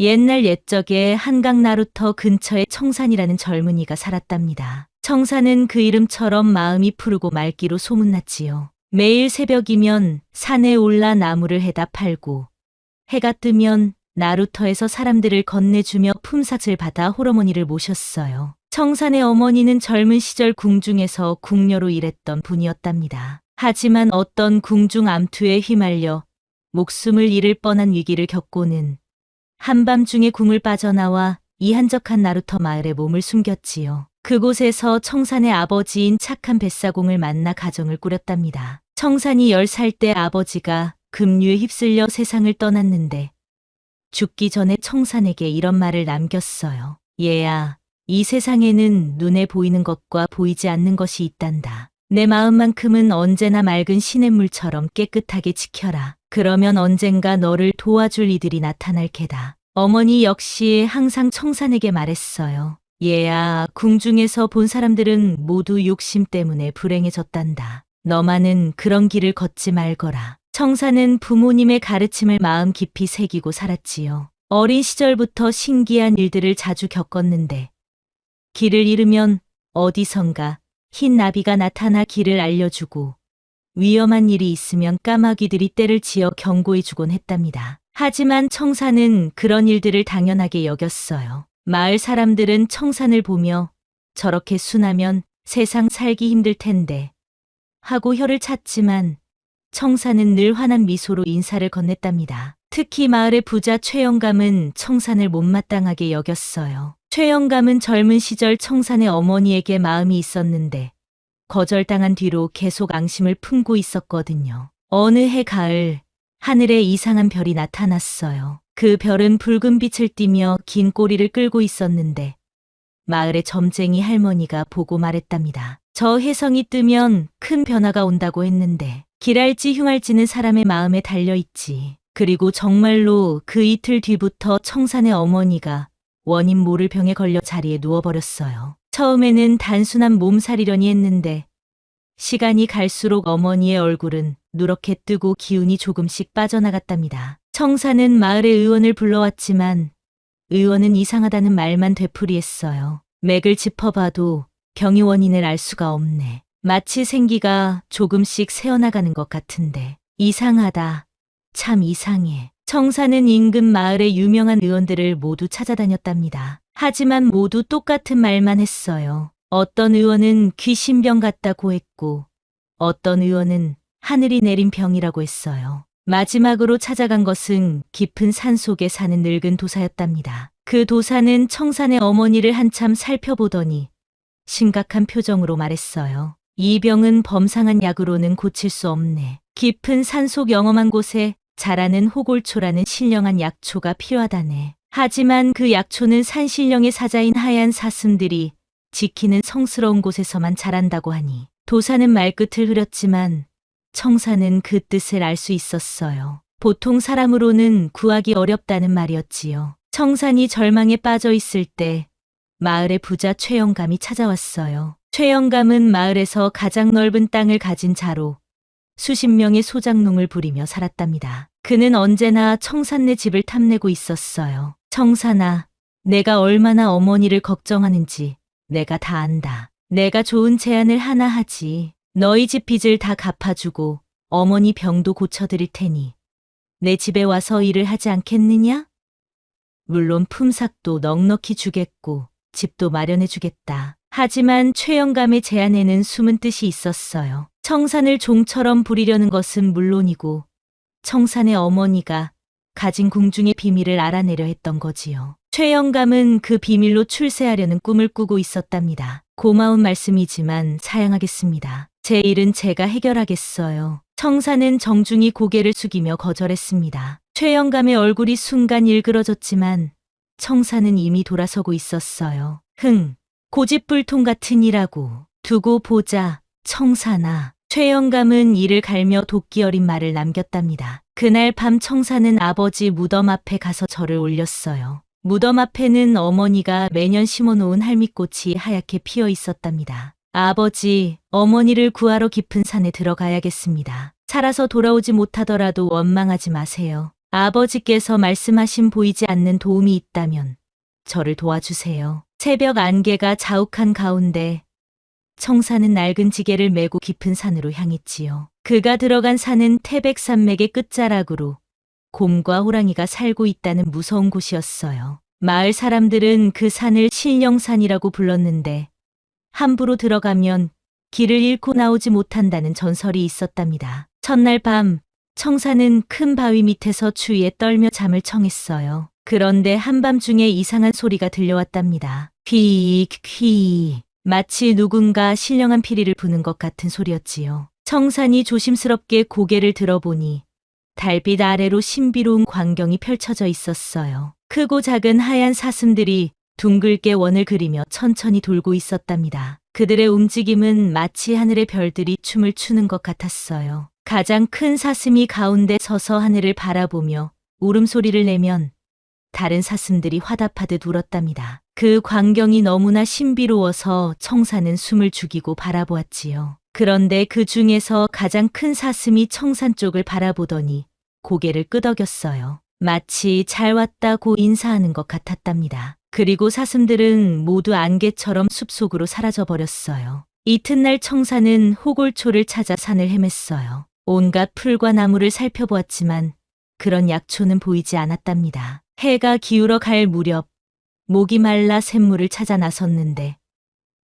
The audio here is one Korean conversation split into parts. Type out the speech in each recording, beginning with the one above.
옛날 옛적에 한강 나루터 근처에 청산이라는 젊은이가 살았답니다. 청산은 그 이름처럼 마음이 푸르고 맑기로 소문났지요. 매일 새벽이면 산에 올라 나무를 해다 팔고 해가 뜨면 나루터에서 사람들을 건네주며 품삯을 받아 호러머니를 모셨어요. 청산의 어머니는 젊은 시절 궁중에서 궁녀로 일했던 분이었답니다. 하지만 어떤 궁중 암투에 휘말려 목숨을 잃을 뻔한 위기를 겪고는 한밤중에 궁을 빠져나와 이 한적한 나루터 마을에 몸을 숨겼지요. 그곳에서 청산의 아버지인 착한 뱃사공을 만나 가정을 꾸렸답니다. 청산이 10살 때 아버지가 급류에 휩쓸려 세상을 떠났는데 죽기 전에 청산에게 이런 말을 남겼어요. 얘야, 이 세상에는 눈에 보이는 것과 보이지 않는 것이 있단다. 내 마음만큼은 언제나 맑은 시냇물처럼 깨끗하게 지켜라. 그러면 언젠가 너를 도와줄 이들이 나타날 게다. 어머니 역시 항상 청산에게 말했어요. 얘야, 궁중에서 본 사람들은 모두 욕심 때문에 불행해졌단다. 너만은 그런 길을 걷지 말거라. 청산은 부모님의 가르침을 마음 깊이 새기고 살았지요. 어린 시절부터 신기한 일들을 자주 겪었는데 길을 잃으면 어디선가 흰 나비가 나타나 길을 알려주고 위험한 일이 있으면 까마귀들이 때를 지어 경고해주곤 했답니다. 하지만 청산은 그런 일들을 당연하게 여겼어요. 마을 사람들은 청산을 보며 저렇게 순하면 세상 살기 힘들 텐데 하고 혀를 찼지만 청산은 늘 환한 미소로 인사를 건넸답니다. 특히 마을의 부자 최영감은 청산을 못마땅하게 여겼어요. 최영감은 젊은 시절 청산의 어머니에게 마음이 있었는데 거절당한 뒤로 계속 앙심을 품고 있었거든요. 어느 해 가을 하늘에 이상한 별이 나타났어요. 그 별은 붉은 빛을 띠며 긴 꼬리를 끌고 있었는데 마을의 점쟁이 할머니가 보고 말했답니다. 저 혜성이 뜨면 큰 변화가 온다고 했는데 길할지 흉할지는 사람의 마음에 달려있지. 그리고 정말로 그 이틀 뒤부터 청산의 어머니가 원인 모를 병에 걸려 자리에 누워버렸어요. 처음에는 단순한 몸살이려니 했는데 시간이 갈수록 어머니의 얼굴은 누렇게 뜨고 기운이 조금씩 빠져나갔답니다. 청산은 마을의 의원을 불러왔지만 의원은 이상하다는 말만 되풀이했어요. 맥을 짚어봐도 병의 원인을 알 수가 없네. 마치 생기가 조금씩 새어나가는 것 같은데 이상하다. 참 이상해. 청사는 인근 마을의 유명한 의원들을 모두 찾아다녔답니다. 하지만 모두 똑같은 말만 했어요. 어떤 의원은 귀신병 같다고 했고, 어떤 의원은 하늘이 내린 병이라고 했어요. 마지막으로 찾아간 것은 깊은 산 속에 사는 늙은 도사였답니다. 그 도사는 청산의 어머니를 한참 살펴보더니 심각한 표정으로 말했어요. 이 병은 범상한 약으로는 고칠 수 없네. 깊은 산속 영험한 곳에 자라는 호골초라는 신령한 약초가 필요하다네. 하지만 그 약초는 산신령의 사자인 하얀 사슴들이 지키는 성스러운 곳에서만 자란다고 하니 도사는 말끝을 흐렸지만 청사는 그 뜻을 알 수 있었어요. 보통 사람으로는 구하기 어렵다는 말이었지요. 청산이 절망에 빠져 있을 때 마을의 부자 최영감이 찾아왔어요. 최영감은 마을에서 가장 넓은 땅을 가진 자로 수십 명의 소장농을 부리며 살았답니다. 그는 언제나 청산네 집을 탐내고 있었어요. 청산아, 내가 얼마나 어머니를 걱정하는지 내가 다 안다. 내가 좋은 제안을 하나 하지. 너희 집 빚을 다 갚아주고 어머니 병도 고쳐드릴 테니 내 집에 와서 일을 하지 않겠느냐? 물론 품삯도 넉넉히 주겠고 집도 마련해 주겠다. 하지만 최영감의 제안에는 숨은 뜻이 있었어요. 청산을 종처럼 부리려는 것은 물론이고 청산의 어머니가 가진 궁중의 비밀을 알아내려 했던 거지요. 최영감은 그 비밀로 출세하려는 꿈을 꾸고 있었답니다. 고마운 말씀이지만 사양하겠습니다. 제 일은 제가 해결하겠어요. 청산은 정중히 고개를 숙이며 거절했습니다. 최영감의 얼굴이 순간 일그러졌지만 청산은 이미 돌아서고 있었어요. 흥, 고집불통 같은 이라고 두고 보자, 청산아. 최영감은 이를 갈며 도끼 어린 말을 남겼답니다. 그날 밤 청사는 아버지 무덤 앞에 가서 절을 올렸어요. 무덤 앞에는 어머니가 매년 심어놓은 할미꽃이 하얗게 피어 있었답니다. 아버지, 어머니를 구하러 깊은 산에 들어가야겠습니다. 살아서 돌아오지 못하더라도 원망하지 마세요. 아버지께서 말씀하신 보이지 않는 도움이 있다면 저를 도와주세요. 새벽 안개가 자욱한 가운데 청사는 낡은 지게를 메고 깊은 산으로 향했지요. 그가 들어간 산은 태백산맥의 끝자락으로 곰과 호랑이가 살고 있다는 무서운 곳이었어요. 마을 사람들은 그 산을 신령산이라고 불렀는데 함부로 들어가면 길을 잃고 나오지 못한다는 전설이 있었답니다. 첫날 밤 청사는 큰 바위 밑에서 추위에 떨며 잠을 청했어요. 그런데 한밤중에 이상한 소리가 들려왔답니다. 퀴퀴 마치 누군가 신령한 피리를 부는 것 같은 소리였지요. 청산이 조심스럽게 고개를 들어보니 달빛 아래로 신비로운 광경이 펼쳐져 있었어요. 크고 작은 하얀 사슴들이 둥글게 원을 그리며 천천히 돌고 있었답니다. 그들의 움직임은 마치 하늘의 별들이 춤을 추는 것 같았어요. 가장 큰 사슴이 가운데 서서 하늘을 바라보며 울음소리를 내면 다른 사슴들이 화답하듯 울었답니다. 그 광경이 너무나 신비로워서 청사는 숨을 죽이고 바라보았지요. 그런데 그 중에서 가장 큰 사슴이 청산 쪽을 바라보더니 고개를 끄덕였어요. 마치 잘 왔다고 인사하는 것 같았답니다. 그리고 사슴들은 모두 안개처럼 숲속으로 사라져 버렸어요. 이튿날 청사는 호골초를 찾아 산을 헤맸어요. 온갖 풀과 나무를 살펴보았지만 그런 약초는 보이지 않았답니다. 해가 기울어 갈 무렵 목이 말라 샘물을 찾아 나섰는데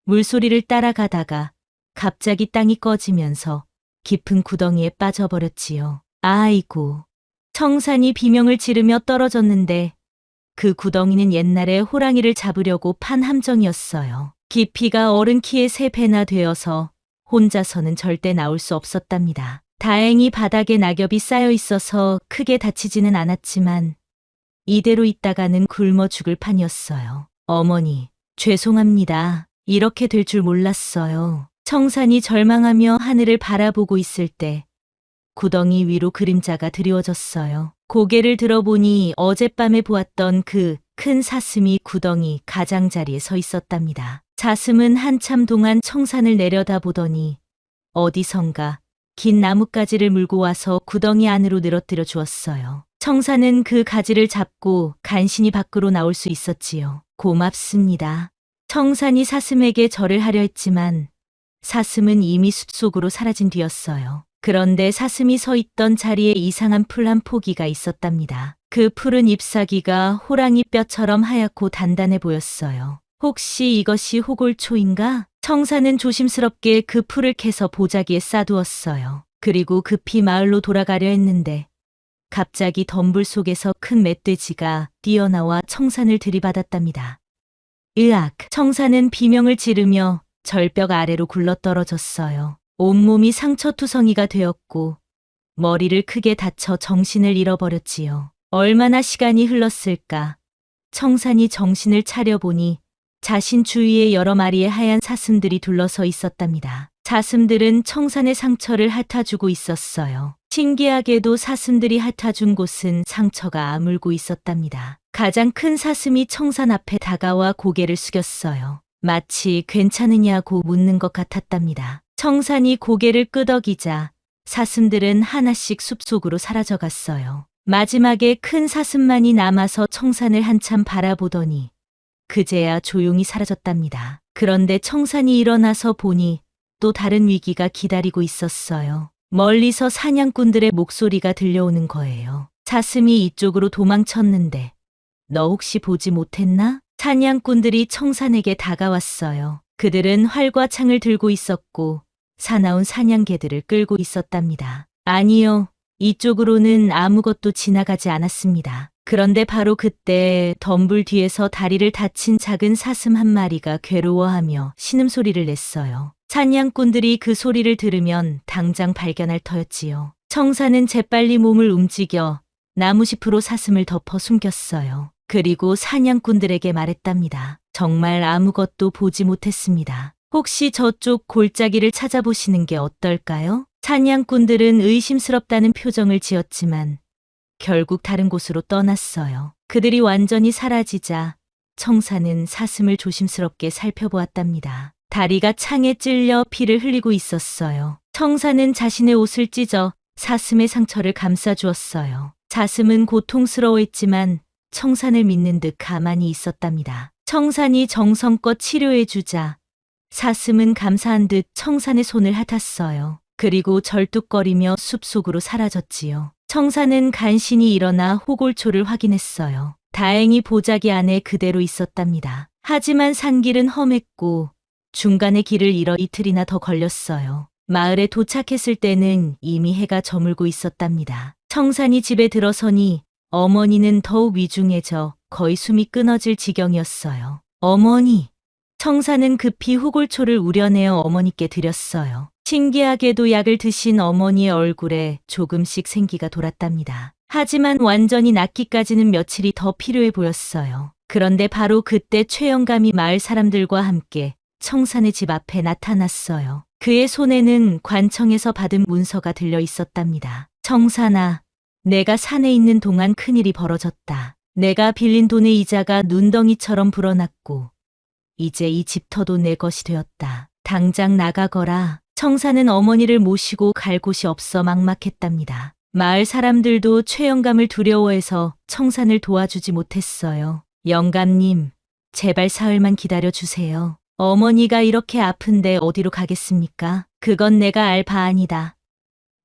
물소리를 따라가다가 갑자기 땅이 꺼지면서 깊은 구덩이에 빠져버렸지요. 아이고. 청산이 비명을 지르며 떨어졌는데 그 구덩이는 옛날에 호랑이를 잡으려고 판 함정이었어요. 깊이가 어른 키의 세 배나 되어서 혼자서는 절대 나올 수 없었답니다. 다행히 바닥에 낙엽이 쌓여 있어서 크게 다치지는 않았지만 이대로 있다가는 굶어 죽을 판이었어요. 어머니, 죄송합니다. 이렇게 될 줄 몰랐어요. 청산이 절망하며 하늘을 바라보고 있을 때 구덩이 위로 그림자가 드리워졌어요. 고개를 들어보니 어젯밤에 보았던 그 큰 사슴이 구덩이 가장자리에 서 있었답니다. 사슴은 한참 동안 청산을 내려다보더니 어디선가 긴 나뭇가지를 물고 와서 구덩이 안으로 늘어뜨려 주었어요. 청사는 그 가지를 잡고 간신히 밖으로 나올 수 있었지요. 고맙습니다. 청산이 사슴에게 절을 하려 했지만 사슴은 이미 숲속으로 사라진 뒤였어요. 그런데 사슴이 서 있던 자리에 이상한 풀 한 포기가 있었답니다. 그 푸른 잎사귀가 호랑이 뼈처럼 하얗고 단단해 보였어요. 혹시 이것이 호골초인가? 청사는 조심스럽게 그 풀을 캐서 보자기에 싸두었어요. 그리고 급히 마을로 돌아가려 했는데 갑자기 덤불 속에서 큰 멧돼지가 뛰어나와 청산을 들이받았답니다. 으악! 청산은 비명을 지르며 절벽 아래로 굴러떨어졌어요. 온몸이 상처투성이가 되었고 머리를 크게 다쳐 정신을 잃어버렸지요. 얼마나 시간이 흘렀을까. 청산이 정신을 차려보니 자신 주위에 여러 마리의 하얀 사슴들이 둘러서 있었답니다. 사슴들은 청산의 상처를 핥아주고 있었어요. 신기하게도 사슴들이 핥아준 곳은 상처가 아물고 있었답니다. 가장 큰 사슴이 청산 앞에 다가와 고개를 숙였어요. 마치 괜찮으냐고 묻는 것 같았답니다. 청산이 고개를 끄덕이자 사슴들은 하나씩 숲속으로 사라져갔어요. 마지막에 큰 사슴만이 남아서 청산을 한참 바라보더니 그제야 조용히 사라졌답니다. 그런데 청산이 일어나서 보니 또 다른 위기가 기다리고 있었어요. 멀리서 사냥꾼들의 목소리가 들려오는 거예요. 사슴이 이쪽으로 도망쳤는데 너 혹시 보지 못했나? 사냥꾼들이 청산에게 다가왔어요. 그들은 활과 창을 들고 있었고 사나운 사냥개들을 끌고 있었답니다. 아니요. 이쪽으로는 아무것도 지나가지 않았습니다. 그런데 바로 그때 덤불 뒤에서 다리를 다친 작은 사슴 한 마리가 괴로워하며 신음소리를 냈어요. 사냥꾼들이 그 소리를 들으면 당장 발견할 터였지요. 청사는 재빨리 몸을 움직여 나무짚으로 사슴을 덮어 숨겼어요. 그리고 사냥꾼들에게 말했답니다. 정말 아무것도 보지 못했습니다. 혹시 저쪽 골짜기를 찾아보시는 게 어떨까요? 사냥꾼들은 의심스럽다는 표정을 지었지만 결국 다른 곳으로 떠났어요. 그들이 완전히 사라지자 청사는 사슴을 조심스럽게 살펴보았답니다. 다리가 창에 찔려 피를 흘리고 있었어요. 청사는 자신의 옷을 찢어 사슴의 상처를 감싸주었어요. 자슴은 고통스러워했지만 청산을 믿는 듯 가만히 있었답니다. 청산이 정성껏 치료해주자 사슴은 감사한 듯 청산의 손을 핥았어요. 그리고 절뚝거리며 숲속으로 사라졌지요. 청산은 간신히 일어나 호골초를 확인했어요. 다행히 보자기 안에 그대로 있었답니다. 하지만 산길은 험했고 중간에 길을 잃어 이틀이나 더 걸렸어요. 마을에 도착했을 때는 이미 해가 저물고 있었답니다. 청산이 집에 들어서니 어머니는 더욱 위중해져 거의 숨이 끊어질 지경이었어요. 어머니! 청산은 급히 후골초를 우려내어 어머니께 드렸어요. 신기하게도 약을 드신 어머니의 얼굴에 조금씩 생기가 돌았답니다. 하지만 완전히 낫기까지는 며칠이 더 필요해 보였어요. 그런데 바로 그때 최영감이 마을 사람들과 함께 청산의 집 앞에 나타났어요. 그의 손에는 관청에서 받은 문서가 들려 있었답니다. 청산아, 내가 산에 있는 동안 큰일이 벌어졌다. 내가 빌린 돈의 이자가 눈덩이처럼 불어났고, 이제 이 집터도 내 것이 되었다. 당장 나가거라. 청산은 어머니를 모시고 갈 곳이 없어 막막했답니다. 마을 사람들도 최영감을 두려워해서 청산을 도와주지 못했어요. 영감님, 제발 사흘만 기다려 주세요. 어머니가 이렇게 아픈데 어디로 가겠습니까? 그건 내가 알 바 아니다.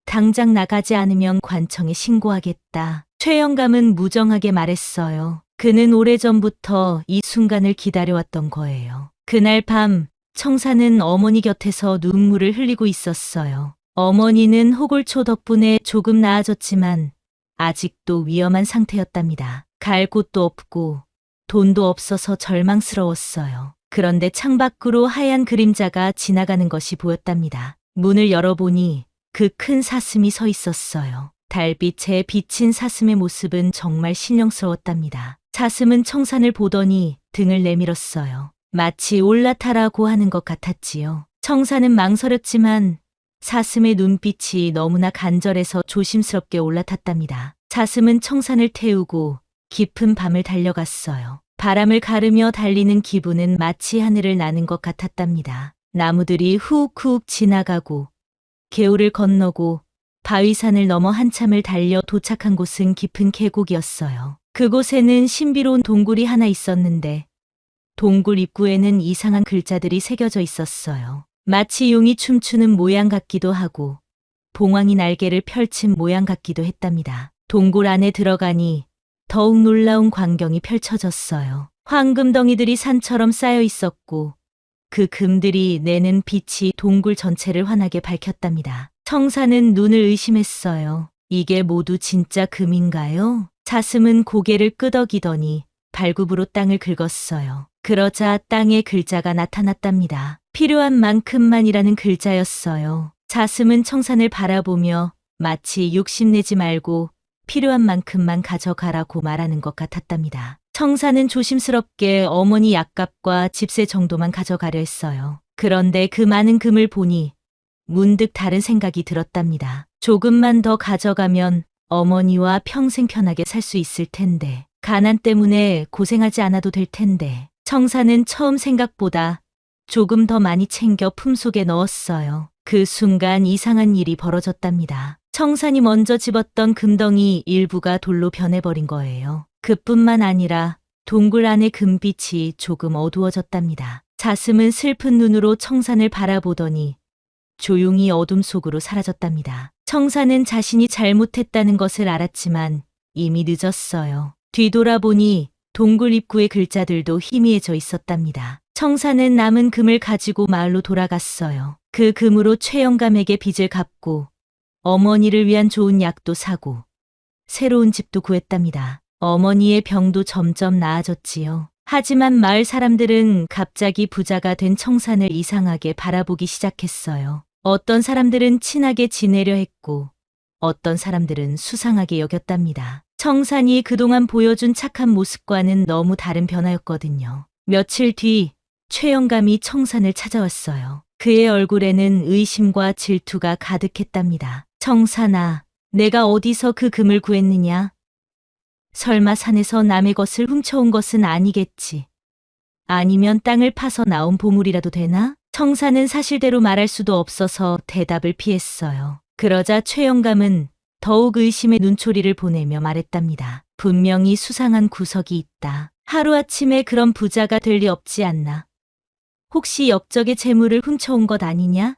당장 나가지 않으면 관청에 신고하겠다. 최영감은 무정하게 말했어요. 그는 오래전부터 이 순간을 기다려왔던 거예요. 그날 밤 청사는 어머니 곁에서 눈물을 흘리고 있었어요. 어머니는 호골초 덕분에 조금 나아졌지만 아직도 위험한 상태였답니다. 갈 곳도 없고 돈도 없어서 절망스러웠어요. 그런데 창밖으로 하얀 그림자가 지나가는 것이 보였답니다. 문을 열어보니 그 큰 사슴이 서 있었어요. 달빛에 비친 사슴의 모습은 정말 신령스러웠답니다. 사슴은 청산을 보더니 등을 내밀었어요. 마치 올라타라고 하는 것 같았지요. 청산은 망설였지만 사슴의 눈빛이 너무나 간절해서 조심스럽게 올라탔답니다. 사슴은 청산을 태우고 깊은 밤을 달려갔어요. 바람을 가르며 달리는 기분은 마치 하늘을 나는 것 같았답니다. 나무들이 훅훅 지나가고 개울을 건너고 바위산을 넘어 한참을 달려 도착한 곳은 깊은 계곡이었어요. 그곳에는 신비로운 동굴이 하나 있었는데 동굴 입구에는 이상한 글자들이 새겨져 있었어요. 마치 용이 춤추는 모양 같기도 하고 봉황이 날개를 펼친 모양 같기도 했답니다. 동굴 안에 들어가니 더욱 놀라운 광경이 펼쳐졌어요. 황금덩이들이 산처럼 쌓여 있었고 그 금들이 내는 빛이 동굴 전체를 환하게 밝혔답니다. 청사는 눈을 의심했어요. 이게 모두 진짜 금인가요? 사슴은 고개를 끄덕이더니 발굽으로 땅을 긁었어요. 그러자 땅에 글자가 나타났답니다. 필요한 만큼만이라는 글자였어요. 사슴은 청산을 바라보며 마치 욕심내지 말고 필요한 만큼만 가져가라고 말하는 것 같았답니다. 청산은 조심스럽게 어머니 약값과 집세 정도만 가져가려 했어요. 그런데 그 많은 금을 보니 문득 다른 생각이 들었답니다. 조금만 더 가져가면 어머니와 평생 편하게 살 수 있을 텐데, 가난 때문에 고생하지 않아도 될 텐데, 청사는 처음 생각보다 조금 더 많이 챙겨 품속에 넣었어요. 그 순간 이상한 일이 벌어졌답니다. 청산이 먼저 집었던 금덩이 일부가 돌로 변해버린 거예요. 그뿐만 아니라 동굴 안의 금빛이 조금 어두워졌답니다. 자슴은 슬픈 눈으로 청산을 바라보더니 조용히 어둠 속으로 사라졌답니다. 청산은 자신이 잘못했다는 것을 알았지만 이미 늦었어요. 뒤돌아보니 동굴 입구의 글자들도 희미해져 있었답니다. 청산은 남은 금을 가지고 마을로 돌아갔어요. 그 금으로 최영감에게 빚을 갚고 어머니를 위한 좋은 약도 사고 새로운 집도 구했답니다. 어머니의 병도 점점 나아졌지요. 하지만 마을 사람들은 갑자기 부자가 된 청산을 이상하게 바라보기 시작했어요. 어떤 사람들은 친하게 지내려 했고, 어떤 사람들은 수상하게 여겼답니다. 청산이 그동안 보여준 착한 모습과는 너무 다른 변화였거든요. 며칠 뒤, 최영감이 청산을 찾아왔어요. 그의 얼굴에는 의심과 질투가 가득했답니다. 청산아, 내가 어디서 그 금을 구했느냐? 설마 산에서 남의 것을 훔쳐온 것은 아니겠지. 아니면 땅을 파서 나온 보물이라도 되나? 청사는 사실대로 말할 수도 없어서 대답을 피했어요. 그러자 최영감은 더욱 의심의 눈초리를 보내며 말했답니다. 분명히 수상한 구석이 있다. 하루아침에 그런 부자가 될 리 없지 않나. 혹시 역적의 재물을 훔쳐온 것 아니냐?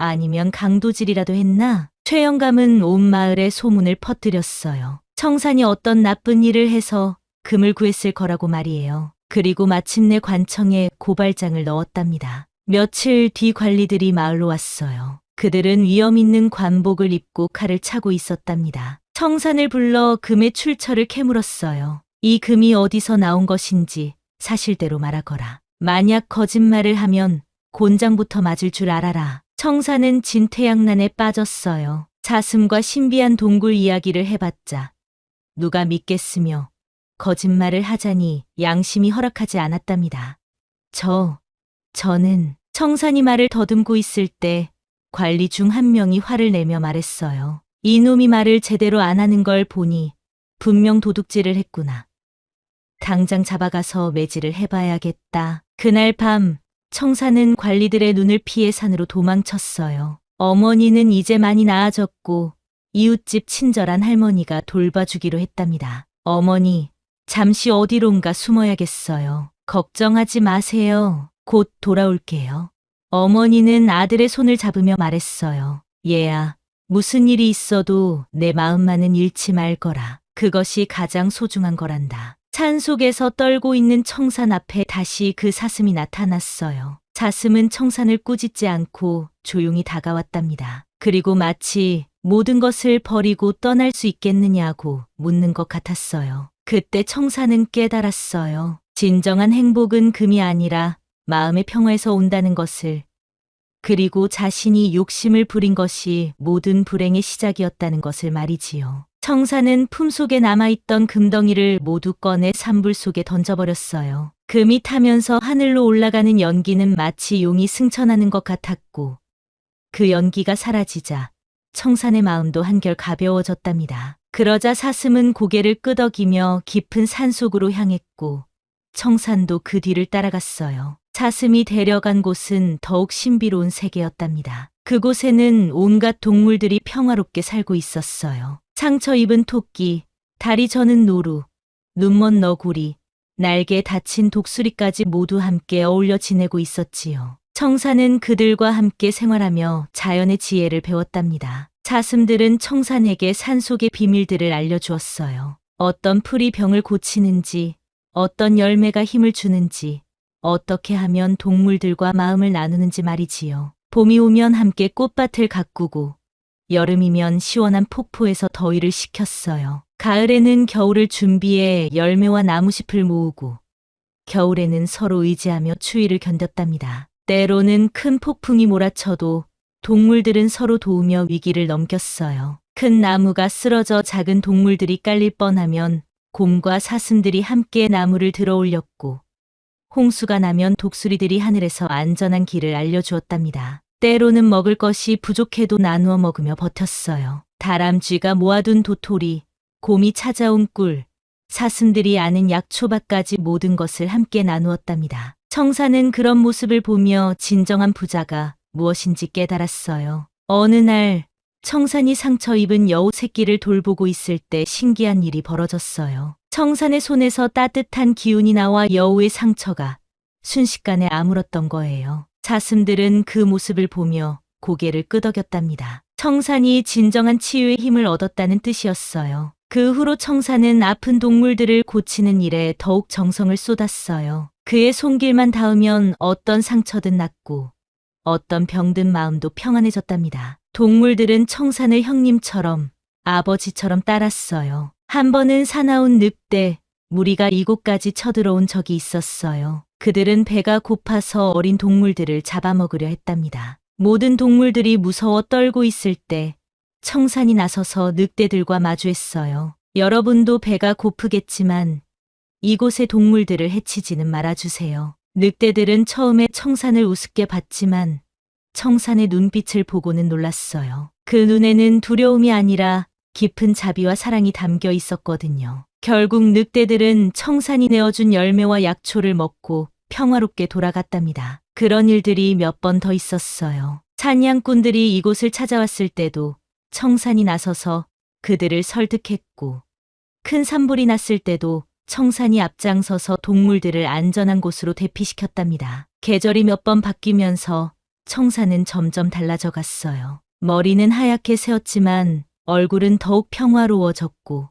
아니면 강도질이라도 했나? 최 영감은 온 마을에 소문을 퍼뜨렸어요. 청산이 어떤 나쁜 일을 해서 금을 구했을 거라고 말이에요. 그리고 마침내 관청에 고발장을 넣었답니다. 며칠 뒤 관리들이 마을로 왔어요. 그들은 위험 있는 관복을 입고 칼을 차고 있었답니다. 청산을 불러 금의 출처를 캐물었어요. 이 금이 어디서 나온 것인지 사실대로 말하거라. 만약 거짓말을 하면 곤장부터 맞을 줄 알아라. 청산은 진퇴양난에 빠졌어요. 사슴과 신비한 동굴 이야기를 해봤자 누가 믿겠으며 거짓말을 하자니 양심이 허락하지 않았답니다. 저, 저는 청산이 말을 더듬고 있을 때 관리 중 한 명이 화를 내며 말했어요. 이놈이 말을 제대로 안 하는 걸 보니 분명 도둑질을 했구나. 당장 잡아가서 매질을 해봐야겠다. 그날 밤 청산은 관리들의 눈을 피해 산으로 도망쳤어요. 어머니는 이제 많이 나아졌고 이웃집 친절한 할머니가 돌봐주기로 했답니다. 어머니, 잠시 어디론가 숨어야겠어요. 걱정하지 마세요. 곧 돌아올게요. 어머니는 아들의 손을 잡으며 말했어요. 얘야, 무슨 일이 있어도 내 마음만은 잃지 말 거라. 그것이 가장 소중한 거란다. 산 속에서 떨고 있는 청산 앞에 다시 그 사슴이 나타났어요. 사슴은 청산을 꾸짖지 않고 조용히 다가왔답니다. 그리고 마치 모든 것을 버리고 떠날 수 있겠느냐고 묻는 것 같았어요. 그때 청산은 깨달았어요. 진정한 행복은 금이 아니라 마음의 평화에서 온다는 것을 그리고 자신이 욕심을 부린 것이 모든 불행의 시작이었다는 것을 말이지요. 청사는 품속에 남아있던 금덩이를 모두 꺼내 산불 속에 던져버렸어요. 금이 타면서 하늘로 올라가는 연기는 마치 용이 승천하는 것 같았고 그 연기가 사라지자 청산의 마음도 한결 가벼워졌답니다. 그러자 사슴은 고개를 끄덕이며 깊은 산속으로 향했고 청산도 그 뒤를 따라갔어요. 사슴이 데려간 곳은 더욱 신비로운 세계였답니다. 그곳에는 온갖 동물들이 평화롭게 살고 있었어요. 상처 입은 토끼, 다리 저는 노루, 눈먼 너구리, 날개 다친 독수리까지 모두 함께 어울려 지내고 있었지요. 청산은 그들과 함께 생활하며 자연의 지혜를 배웠답니다. 사슴들은 청산에게 산속의 비밀들을 알려주었어요. 어떤 풀이 병을 고치는지, 어떤 열매가 힘을 주는지, 어떻게 하면 동물들과 마음을 나누는지 말이지요. 봄이 오면 함께 꽃밭을 가꾸고, 여름이면 시원한 폭포에서 더위를 식혔어요. 가을에는 겨울을 준비해 열매와 나무잎을 모으고, 겨울에는 서로 의지하며 추위를 견뎠답니다. 때로는 큰 폭풍이 몰아쳐도 동물들은 서로 도우며 위기를 넘겼어요. 큰 나무가 쓰러져 작은 동물들이 깔릴 뻔하면 곰과 사슴들이 함께 나무를 들어 올렸고, 홍수가 나면 독수리들이 하늘에서 안전한 길을 알려주었답니다. 때로는 먹을 것이 부족해도 나누어 먹으며 버텼어요. 다람쥐가 모아둔 도토리, 곰이 찾아온 꿀, 사슴들이 아는 약초밥까지 모든 것을 함께 나누었답니다. 청사는 그런 모습을 보며 진정한 부자가 무엇인지 깨달았어요. 어느 날 청산이 상처 입은 여우 새끼를 돌보고 있을 때 신기한 일이 벌어졌어요. 청산의 손에서 따뜻한 기운이 나와 여우의 상처가 순식간에 아물었던 거예요. 사슴들은 그 모습을 보며 고개를 끄덕였답니다. 청산이 진정한 치유의 힘을 얻었다는 뜻이었어요. 그 후로 청산은 아픈 동물들을 고치는 일에 더욱 정성을 쏟았어요. 그의 손길만 닿으면 어떤 상처든 낫고 어떤 병든 마음도 평안해졌답니다. 동물들은 청산을 형님처럼 아버지처럼 따랐어요. 한 번은 사나운 늑대, 무리가 이곳까지 쳐들어온 적이 있었어요. 그들은 배가 고파서 어린 동물들을 잡아먹으려 했답니다. 모든 동물들이 무서워 떨고 있을 때 청산이 나서서 늑대들과 마주했어요. 여러분도 배가 고프겠지만 이곳의 동물들을 해치지는 말아주세요. 늑대들은 처음에 청산을 우습게 봤지만 청산의 눈빛을 보고는 놀랐어요. 그 눈에는 두려움이 아니라 깊은 자비와 사랑이 담겨 있었거든요. 결국 늑대들은 청산이 내어준 열매와 약초를 먹고 평화롭게 돌아갔답니다. 그런 일들이 몇 번 더 있었어요. 사냥꾼들이 이곳을 찾아왔을 때도 청산이 나서서 그들을 설득했고 큰 산불이 났을 때도 청산이 앞장서서 동물들을 안전한 곳으로 대피시켰답니다. 계절이 몇 번 바뀌면서 청산은 점점 달라져 갔어요. 머리는 하얗게 새었지만 얼굴은 더욱 평화로워졌고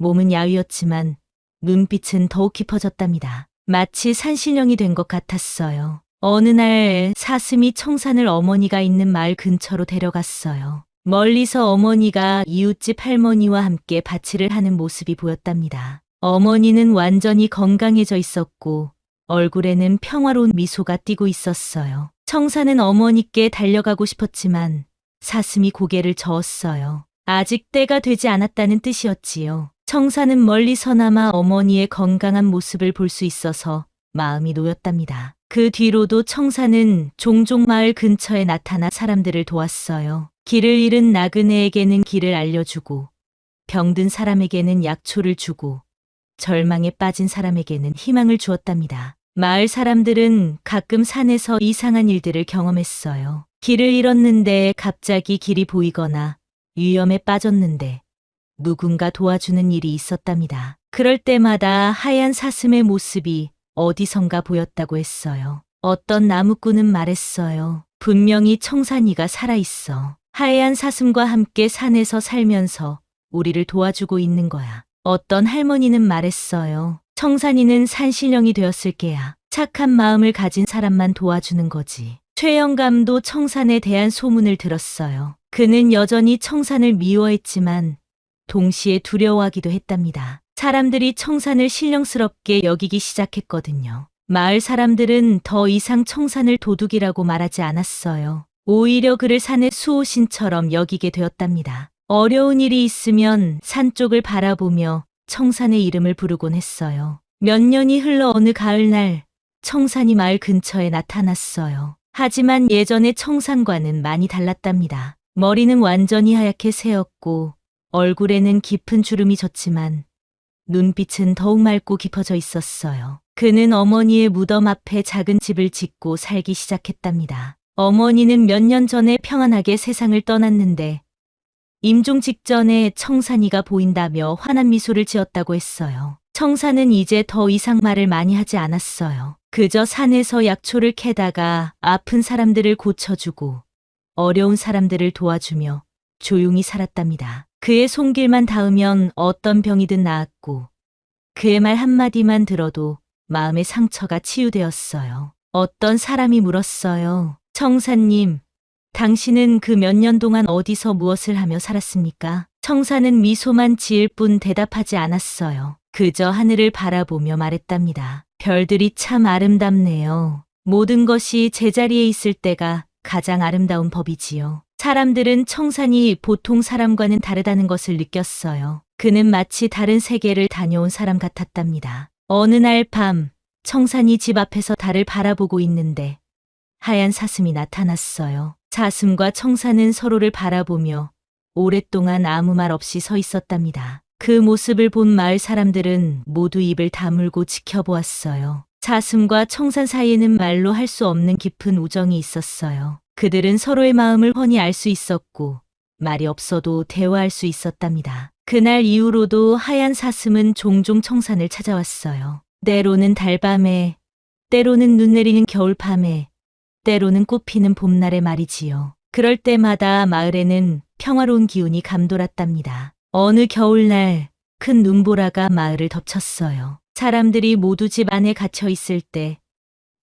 몸은 야위었지만 눈빛은 더욱 깊어졌답니다. 마치 산신령이 된 것 같았어요. 어느 날 사슴이 청산을 어머니가 있는 마을 근처로 데려갔어요. 멀리서 어머니가 이웃집 할머니와 함께 밭일을 하는 모습이 보였답니다. 어머니는 완전히 건강해져 있었고 얼굴에는 평화로운 미소가 띠고 있었어요. 청산은 어머니께 달려가고 싶었지만 사슴이 고개를 저었어요. 아직 때가 되지 않았다는 뜻이었지요. 청산은 멀리서나마 어머니의 건강한 모습을 볼 수 있어서 마음이 놓였답니다. 그 뒤로도 청산은 종종 마을 근처에 나타나 사람들을 도왔어요. 길을 잃은 나그네에게는 길을 알려주고 병든 사람에게는 약초를 주고 절망에 빠진 사람에게는 희망을 주었답니다. 마을 사람들은 가끔 산에서 이상한 일들을 경험했어요. 길을 잃었는데 갑자기 길이 보이거나 위험에 빠졌는데 누군가 도와주는 일이 있었답니다. 그럴 때마다 하얀 사슴의 모습이 어디선가 보였다고 했어요. 어떤 나무꾼은 말했어요. 분명히 청산이가 살아있어. 하얀 사슴과 함께 산에서 살면서 우리를 도와주고 있는 거야. 어떤 할머니는 말했어요. 청산이는 산신령이 되었을 게야. 착한 마음을 가진 사람만 도와주는 거지. 최영감도 청산에 대한 소문을 들었어요. 그는 여전히 청산을 미워했지만 동시에 두려워하기도 했답니다. 사람들이 청산을 신령스럽게 여기기 시작했거든요. 마을 사람들은 더 이상 청산을 도둑이라고 말하지 않았어요. 오히려 그를 산의 수호신처럼 여기게 되었답니다. 어려운 일이 있으면 산 쪽을 바라보며 청산의 이름을 부르곤 했어요. 몇 년이 흘러 어느 가을날 청산이 마을 근처에 나타났어요. 하지만 예전의 청산과는 많이 달랐답니다. 머리는 완전히 하얗게 새었고 얼굴에는 깊은 주름이 졌지만 눈빛은 더욱 맑고 깊어져 있었어요. 그는 어머니의 무덤 앞에 작은 집을 짓고 살기 시작했답니다. 어머니는 몇 년 전에 평안하게 세상을 떠났는데 임종 직전에 청산이가 보인다며 환한 미소를 지었다고 했어요. 청산은 이제 더 이상 말을 많이 하지 않았어요. 그저 산에서 약초를 캐다가 아픈 사람들을 고쳐주고 어려운 사람들을 도와주며 조용히 살았답니다. 그의 손길만 닿으면 어떤 병이든 나았고 그의 말 한마디만 들어도 마음의 상처가 치유되었어요. 어떤 사람이 물었어요. 청사님, 당신은 그 몇 년 동안 어디서 무엇을 하며 살았습니까? 청사는 미소만 지을 뿐 대답하지 않았어요. 그저 하늘을 바라보며 말했답니다. 별들이 참 아름답네요. 모든 것이 제자리에 있을 때가 가장 아름다운 법이지요. 사람들은 청산이 보통 사람과는 다르다는 것을 느꼈어요. 그는 마치 다른 세계를 다녀온 사람 같았답니다. 어느 날 밤, 청산이 집 앞에서 달을 바라보고 있는데 하얀 사슴이 나타났어요. 사슴과 청산은 서로를 바라보며 오랫동안 아무 말 없이 서 있었답니다. 그 모습을 본 마을 사람들은 모두 입을 다물고 지켜보았어요. 사슴과 청산 사이에는 말로 할 수 없는 깊은 우정이 있었어요. 그들은 서로의 마음을 훤히 알 수 있었고 말이 없어도 대화할 수 있었답니다. 그날 이후로도 하얀 사슴은 종종 청산을 찾아왔어요. 때로는 달밤에, 때로는 눈 내리는 겨울밤에, 때로는 꽃피는 봄날의 말이지요. 그럴 때마다 마을에는 평화로운 기운이 감돌았답니다. 어느 겨울날 큰 눈보라가 마을을 덮쳤어요. 사람들이 모두 집 안에 갇혀 있을 때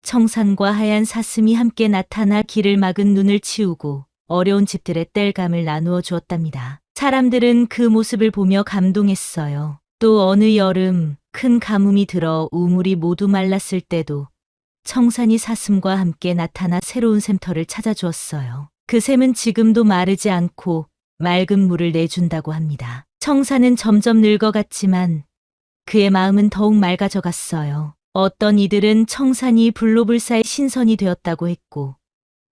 청산과 하얀 사슴이 함께 나타나 길을 막은 눈을 치우고 어려운 집들의 땔감을 나누어 주었답니다. 사람들은 그 모습을 보며 감동했어요. 또 어느 여름 큰 가뭄이 들어 우물이 모두 말랐을 때도 청산이 사슴과 함께 나타나 새로운 샘터를 찾아주었어요. 그 샘은 지금도 마르지 않고 맑은 물을 내준다고 합니다. 청산은 점점 늙어갔지만 그의 마음은 더욱 맑아져 갔어요. 어떤 이들은 청산이 불로불사의 신선이 되었다고 했고,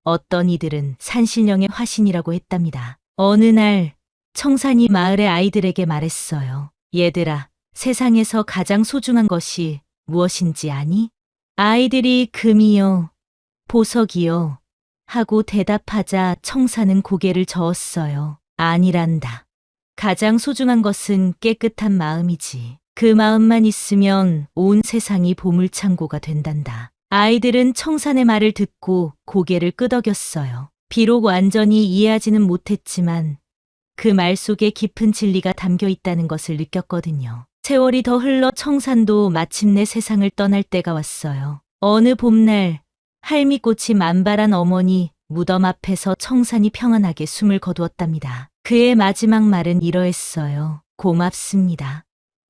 어떤 이들은 산신령의 화신이라고 했답니다. 어느 날 청산이 마을의 아이들에게 말했어요. 얘들아, 세상에서 가장 소중한 것이 무엇인지 아니? 아이들이 금이요, 보석이요, 하고 대답하자 청산은 고개를 저었어요. 아니란다. 가장 소중한 것은 깨끗한 마음이지. 그 마음만 있으면 온 세상이 보물창고가 된단다. 아이들은 청산의 말을 듣고 고개를 끄덕였어요. 비록 완전히 이해하지는 못했지만 그 말 속에 깊은 진리가 담겨 있다는 것을 느꼈거든요. 세월이 더 흘러 청산도 마침내 세상을 떠날 때가 왔어요. 어느 봄날 할미꽃이 만발한 어머니 무덤 앞에서 청산이 평안하게 숨을 거두었답니다. 그의 마지막 말은 이러했어요. 고맙습니다.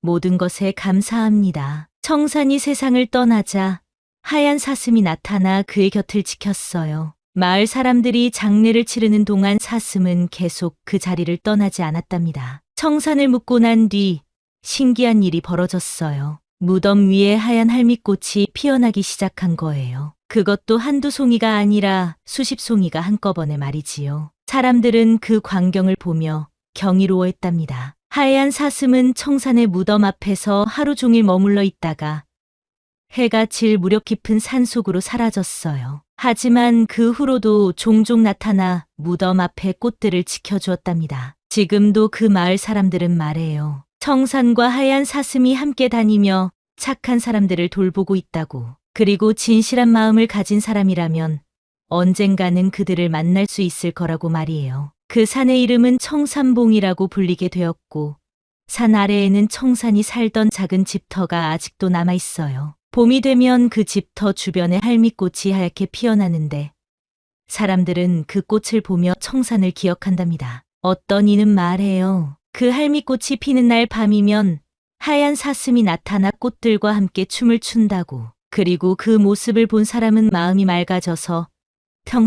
모든 것에 감사합니다. 청산이 세상을 떠나자 하얀 사슴이 나타나 그의 곁을 지켰어요. 마을 사람들이 장례를 치르는 동안 사슴은 계속 그 자리를 떠나지 않았답니다. 청산을 묻고 난 뒤 신기한 일이 벌어졌어요. 무덤 위에 하얀 할미꽃이 피어나기 시작한 거예요. 그것도 한두 송이가 아니라 수십 송이가 한꺼번에 말이지요. 사람들은 그 광경을 보며 경이로워했답니다. 하얀 사슴은 청산의 무덤 앞에서 하루 종일 머물러 있다가 해가 질 무렵 깊은 산 속으로 사라졌어요. 하지만 그 후로도 종종 나타나 무덤 앞에 꽃들을 지켜주었답니다. 지금도 그 마을 사람들은 말해요. 청산과 하얀 사슴이 함께 다니며 착한 사람들을 돌보고 있다고. 그리고 진실한 마음을 가진 사람이라면 언젠가는 그들을 만날 수 있을 거라고 말이에요. 그 산의 이름은 청산봉이라고 불리게 되었고, 산 아래에는 청산이 살던 작은 집터가 아직도 남아 있어요. 봄이 되면 그 집터 주변에 할미꽃이 하얗게 피어나는데, 사람들은 그 꽃을 보며 청산을 기억한답니다. 어떤 이는 말해요. 그 할미꽃이 피는 날 밤이면 하얀 사슴이 나타나 꽃들과 함께 춤을 춘다고. 그리고 그 모습을 본 사람은 마음이 맑아져서